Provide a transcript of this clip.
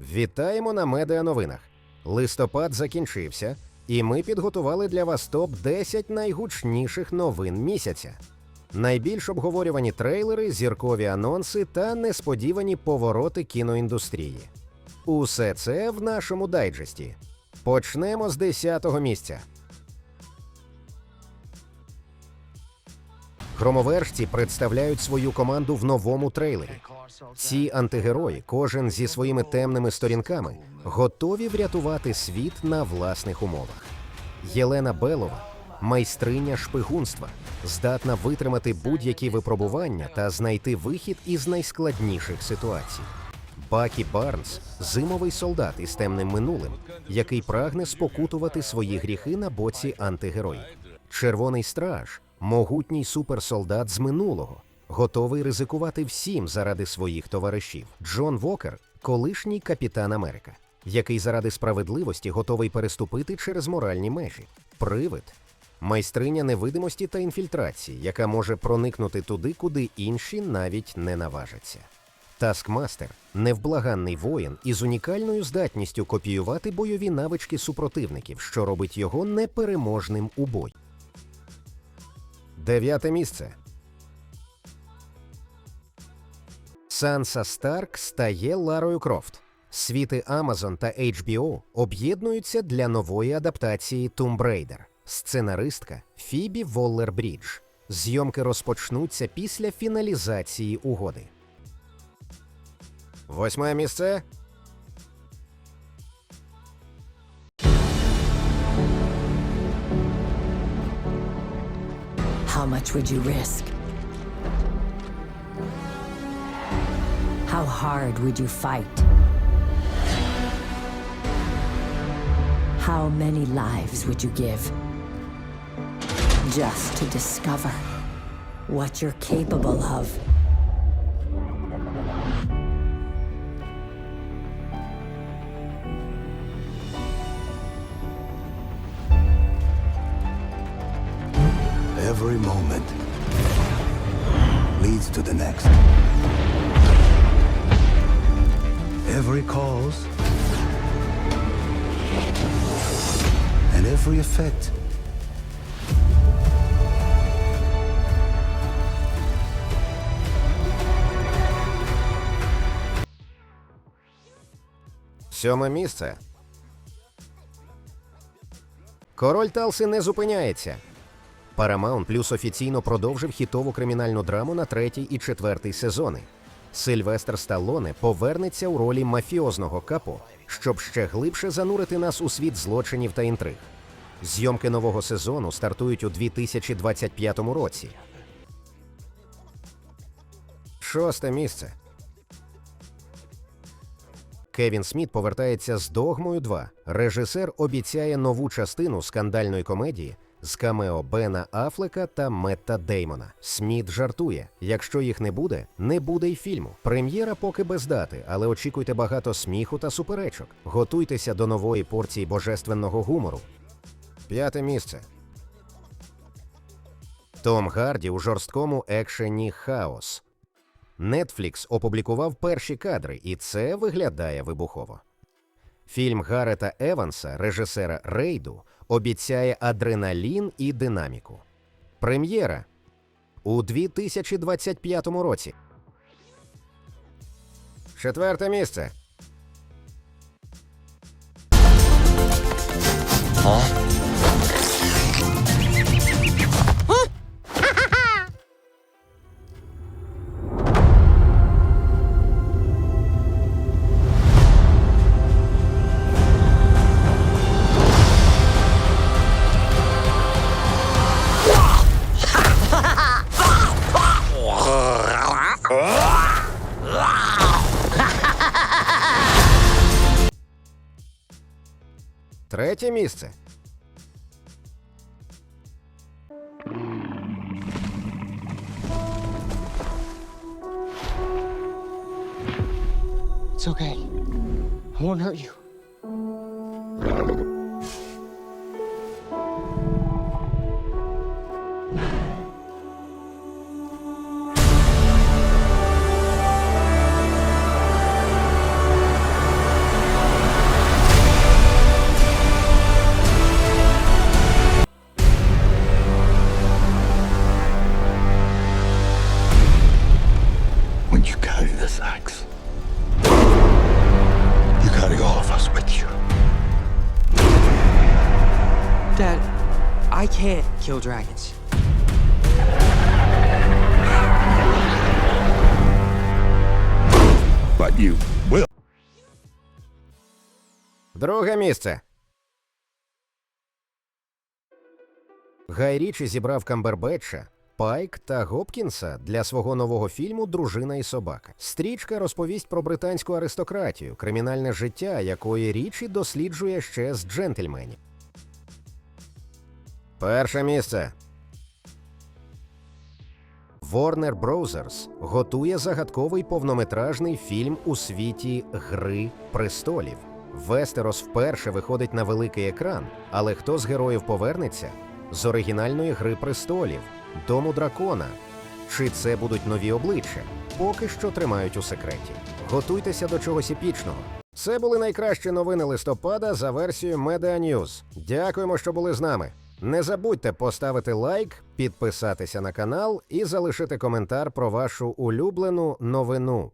Вітаємо на Медіа новинах. Листопад закінчився, і ми підготували для вас топ 10 найгучніших новин місяця. Найбільш обговорювані трейлери, зіркові анонси та несподівані повороти кіноіндустрії. Усе це в нашому дайджесті. Почнемо з 10-го місця. Громовержці представляють свою команду в новому трейлері. Ці антигерої, кожен зі своїми темними сторінками, готові врятувати світ на власних умовах. Єлена Белова майстриня шпигунства, здатна витримати будь-які випробування та знайти вихід із найскладніших ситуацій. Бакі Барнс зимовий солдат із темним минулим, який прагне спокутувати свої гріхи на боці антигероїв. Червоний страж могутній суперсолдат з минулого, готовий ризикувати всім заради своїх товаришів. Джон Вокер колишній капітан Америка, який заради справедливості готовий переступити через моральні межі. Привид майстриня невидимості та інфільтрації, яка може проникнути туди, куди інші навіть не наважаться. Таскмастер невблаганний воїн із унікальною здатністю копіювати бойові навички супротивників, що робить його непереможним у бой. Дев'яте місце. Санса Старк стає Ларою Крофт. Світи Amazon та HBO об'єднуються для нової адаптації Tomb Raider. Сценаристка Фібі Воллер Брідж. Зйомки розпочнуться після фіналізації угоди. Восьме місце. How much would you risk? How hard would you fight? How many lives would you give? Just to discover what you're capable of. Every moment leads to the next. Every cause and every effect Сьоме місце. Король Талси не зупиняється. Paramount Плюс офіційно продовжив хітову кримінальну драму на третій і четвертий сезони. Сильвестр Сталлоне повернеться у ролі мафіозного капо, щоб ще глибше занурити нас у світ злочинів та інтриг. Зйомки нового сезону стартують у 2025 році. Шосте місце. Кевін Сміт повертається з Догмою 2. Режисер обіцяє нову частину скандальної комедії з камео Бена Афлека та Метта Деймона. Сміт жартує: якщо їх не буде, не буде й фільму. Прем'єра поки без дати, але очікуйте багато сміху та суперечок. Готуйтеся до нової порції божественного гумору. П'яте місце. Том Гарді у жорсткому екшені Хаос. Netflix опублікував перші кадри, і це виглядає вибухово. Фільм Гарета Еванса, режисера Рейду, обіцяє адреналін і динаміку. Прем'єра у 2025 році. Четверте місце. Третє місце. It's okay. I won't hurt you. Can't kill dragons. But you will. Друге місце. Гай Річі зібрав Камбербетча, Пайк та Гопкінса для свого нового фільму Дружина і собака. Стрічка розповість про британську аристократію, кримінальне життя, якої Річі досліджує ще з джентльменів. Перше місце. Warner Bros. готує загадковий повнометражний фільм у світі Гри престолів. Вестерос вперше виходить на великий екран, але хто з героїв повернеться? З оригінальної Гри престолів, Дому дракона. Чи це будуть нові обличчя? Поки що тримають у секреті. Готуйтеся до чогось епічного. Це були найкращі новини листопада за версією Media News. Дякуємо, що були з нами. Не забудьте поставити лайк, підписатися на канал і залишити коментар про вашу улюблену новину.